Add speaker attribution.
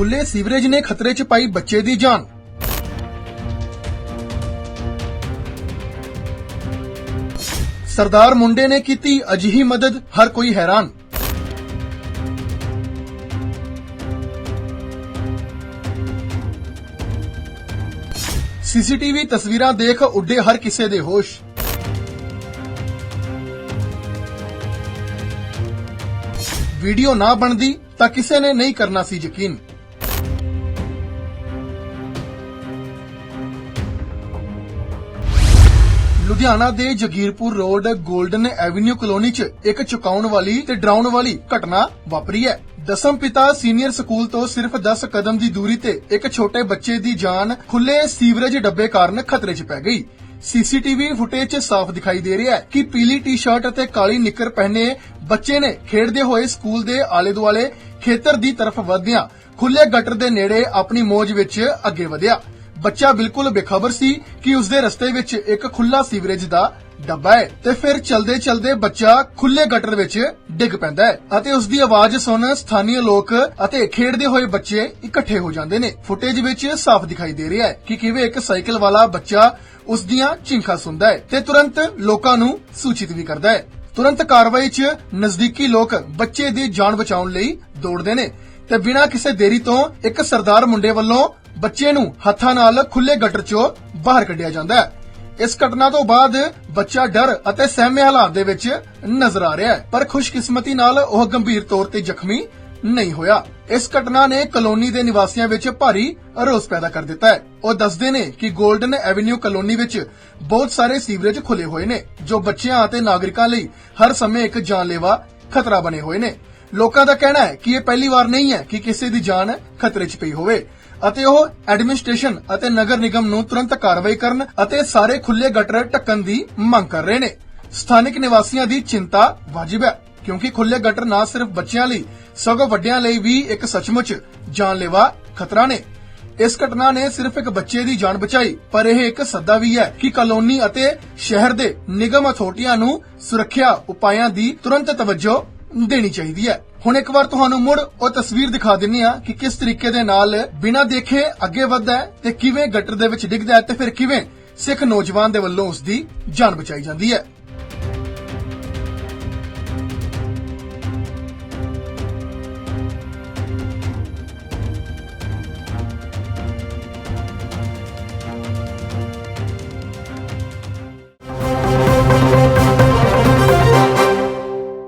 Speaker 1: ਖੁੱਲੇ ਸੀਵਰੇਜ ਨੇ ਖਤਰੇ 'ਚ ਪਾਈ ਬੱਚੇ ਦੀ ਜਾਨ। ਸਰਦਾਰ ਮੁੰਡੇ ਨੇ ਕੀਤੀ ਅਜਿਹੀ ਮਦਦ, ਹਰ ਕੋਈ ਹੈਰਾਨ। ਸੀਸੀਟੀਵੀ ਤਸਵੀਰਾਂ ਦੇਖ ਉੱਡੇ ਹਰ ਕਿਸੇ ਦੇ ਹੋਸ਼। ਵੀਡੀਓ ਨਾ ਬਣਦੀ ਤਾਂ ਕਿਸੇ ਨੇ ਨਹੀਂ ਕਰਨਾ ਸੀ ਯਕੀਨ। ਲੁਧਿਆਣਾ ਦੇ Jagirpur road golden avenue colony 'ਚ ਇੱਕ ਚੁਕਾਉਣ ਵਾਲੀ ਤੇ ਡਰਾਉਣ ਵਾਲੀ ਘਟਨਾ ਵਾਪਰੀ ਹੈ। ਦਸਮ ਪਿਤਾ ਸੀਨੀਅਰ ਸਕੂਲ ਤੋਂ ਸਿਰਫ 10 ਕਦਮ ਦੀ ਦੂਰੀ ਤੇ ਇੱਕ ਛੋਟੇ ਬੱਚੇ ਦੀ ਜਾਨ ਖੁੱਲੇ ਸੀਵਰੇਜ ਡੱਬੇ ਕਾਰਨ ਖਤਰੇ 'ਚ ਪੈ ਗਈ। ਸੀਸੀਟੀਵੀ ਫੁਟੇਜ 'ਚ ਸਾਫ਼ ਦਿਖਾਈ ਦੇ ਰਿਹਾ ਹੈ ਕਿ ਪੀਲੀ ਟੀ-ਸ਼ਰਟ ਅਤੇ ਕਾਲੀ ਨਿੱਕਰ ਪਹਿਨੇ ਬੱਚੇ ਨੇ ਖੇਡਦੇ ਹੋਏ ਸਕੂਲ ਦੇ ਆਲੇ-ਦੁਆਲੇ ਖੇਤਰ ਦੀ ਤਰਫ ਵਧਦਿਆਂ ਖੁੱਲੇ ਗਟਰ ਦੇ ਨੇੜੇ ਆਪਣੀ ਮੋਜ ਵਿੱਚ ਅੱਗੇ ਵਧਿਆ। ਬੱਚਾ ਬਿਲਕੁਲ ਬੇਖਬਰ ਸੀ ਕਿ ਉਸਦੇ ਰਸਤੇ ਵਿੱਚ ਇੱਕ ਖੁੱਲਾ ਸੀਵਰੇਜ ਦਾ ਡੱਬਾ ਹੈ ਤੇ ਫਿਰ ਚਲਦੇ ਚਲਦੇ ਬੱਚਾ ਖੁੱਲੇ ਗਟਰ ਵਿੱਚ ਡਿੱਗ ਪੈਂਦਾ ਹੈ ਅਤੇ ਉਸ ਦੀ ਆਵਾਜ਼ ਸੁਣ ਸਥਾਨੀ ਲੋਕ ਅਤੇ ਖੇਡਦੇ ਹੋਏ ਬੱਚੇ ਇਕੱਠੇ ਹੋ ਜਾਂਦੇ ਨੇ। ਫੁਟੇਜ ਵਿੱਚ ਸਾਫ਼ ਦਿਖਾਈ ਦੇ ਰਿਹਾ ਹੈ ਕਿ ਕਿਵੇਂ ਇੱਕ ਸਾਈਕਲ ਵਾਲਾ ਬੱਚਾ ਉਸ ਦੀਆਂ ਚਿੰਖਾਂ ਸੁਣਦਾ ਹੈ ਤੇ ਤੁਰੰਤ ਲੋਕਾਂ ਨੂੰ ਸੂਚਿਤ ਵੀ ਕਰਦਾ ਹੈ। ਤੁਰੰਤ ਕਾਰਵਾਈ 'ਚ ਨਜ਼ਦੀਕੀ ਲੋਕ ਬੱਚੇ ਦੀ ਜਾਨ ਬਚਾਉਣ ਲਈ ਦੌੜਦੇ ਨੇ ਤੇ ਬਿਨਾਂ ਕਿਸੇ ਦੇਰੀ ਤੋਂ ਇੱਕ ਸਰਦਾਰ ਮੁੰਡੇ ਵੱਲੋਂ ਬੱਚੇ ਨੂੰ ਹੱਥਾਂ ਨਾਲ ਖੁੱਲੇ ਗਟਰ 'ਚੋਂ ਬਾਹਰ ਕੱਢਿਆ ਜਾਂਦਾ ਹੈ। ਇਸ ਘਟਨਾ ਤੋਂ ਬਾਅਦ ਬੱਚਾ ਡਰ ਅਤੇ ਸਹਿਮੇ ਹਾਲਾਤ ਦੇ ਵਿੱਚ ਨਜ਼ਰ ਆ ਰਿਹਾ ਹੈ। ਪਰ ਖੁਸ਼ਕਿਸਮਤੀ ਨਾਲ ਉਹ ਗੰਭੀਰ ਤੌਰ ਤੇ ਜ਼ਖਮੀ ਨਹੀਂ ਹੋਇਆ। ਇਸ ਘਟਨਾ ਨੇ ਕਲੋਨੀ ਦੇ ਨਿਵਾਸੀਆਂ ਵਿੱਚ ਭਾਰੀ ਰੋਸ ਪੈਦਾ ਕਰ ਦਿੱਤਾ ਹੈ। ਉਹ ਦੱਸਦੇ ਨੇ ਕਿ 골ਡਨ ਐਵਨਿਊ ਕਲੋਨੀ ਵਿੱਚ ਬਹੁਤ ਸਾਰੇ ਸੀਵਰੇਜ ਖੁੱਲੇ ਹੋਏ ਨੇ, ਜੋ ਬੱਚਿਆਂ ਅਤੇ ਨਾਗਰਿਕਾਂ ਲਈ ਹਰ ਸਮੇਂ ਇੱਕ ਜਾਨਲੇਵਾ ਖਤਰਾ ਬਣੇ ਹੋਏ ਨੇ। ਲੋਕਾਂ ਦਾ ਕਹਿਣਾ ਹੈ ਕਿ ਇਹ ਪਹਿਲੀ ਵਾਰ ਨਹੀਂ ਹੈ ਕਿ ਕਿਸੇ ਦੀ ਜਾਨ ਖਤਰੇ 'ਚ ਪਈ ਹੋਵੇ। ਅਤੇ ਉਹ ਐਡਮਿਨਿਸਟ੍ਰੇਸ਼ਨ ਅਤੇ ਨਗਰ ਨਿਗਮ ਨੂੰ ਤੁਰੰਤ ਕਾਰਵਾਈ ਕਰਨ ਅਤੇ ਸਾਰੇ ਖੁੱਲੇ ਗਟਰ ਢੱਕਣ ਦੀ ਮੰਗ ਕਰ ਰਹੇ ਨੇ। ਸਥਾਨਕ ਨਿਵਾਸੀਆਂ ਦੀ ਚਿੰਤਾ ਵਾਜਿਬ ਹੈ, ਕਿਉਂਕਿ ਖੁੱਲੇ ਗਟਰ ਨਾ ਸਿਰਫ ਬੱਚਿਆਂ ਲਈ, ਸਗੋਂ ਵੱਡਿਆਂ ਲਈ ਵੀ ਇੱਕ ਸੱਚਮੁੱਚ ਜਾਨਲੇਵਾ ਖਤਰਾ ਨੇ। ਇਸ ਘਟਨਾ ਨੇ ਸਿਰਫ ਇੱਕ ਬੱਚੇ ਦੀ ਜਾਨ ਬਚਾਈ, ਪਰ ਇਹ ਇੱਕ ਸੱਦਾ ਵੀ ਹੈ ਕਿ ਕਲੋਨੀ ਅਤੇ ਸ਼ਹਿਰ ਦੇ ਨਿਗਮ ਅਥਾਰਟੀਆਂ ਨੂੰ ਸੁਰੱਖਿਆ ਉਪਾਅ ਦੀ ਤੁਰੰਤ ਤਵੱਜੋ ਦੇਣੀ ਚਾਹੀਦੀ ਹੈ। ਹੁਣ ਇੱਕ ਵਾਰ ਤੁਹਾਨੂੰ ਮੁੜ ਉਹ ਤਸਵੀਰ ਦਿਖਾ ਦਿੰਨੀ ਆ ਕਿ ਕਿਸ ਤਰੀਕੇ ਦੇ ਨਾਲ ਬਿਨਾਂ ਦੇਖੇ ਅੱਗੇ ਵੱਧਦਾ ਹੈ ਤੇ ਕਿਵੇਂ ਗਟਰ ਦੇ ਵਿੱਚ ਡਿੱਗਦਾ ਹੈ ਤੇ ਫਿਰ ਕਿਵੇਂ ਸਿੱਖ ਨੌਜਵਾਨ ਦੇ ਵੱਲੋਂ ਉਸ ਦੀ ਜਾਨ ਬਚਾਈ ਜਾਂਦੀ ਹੈ।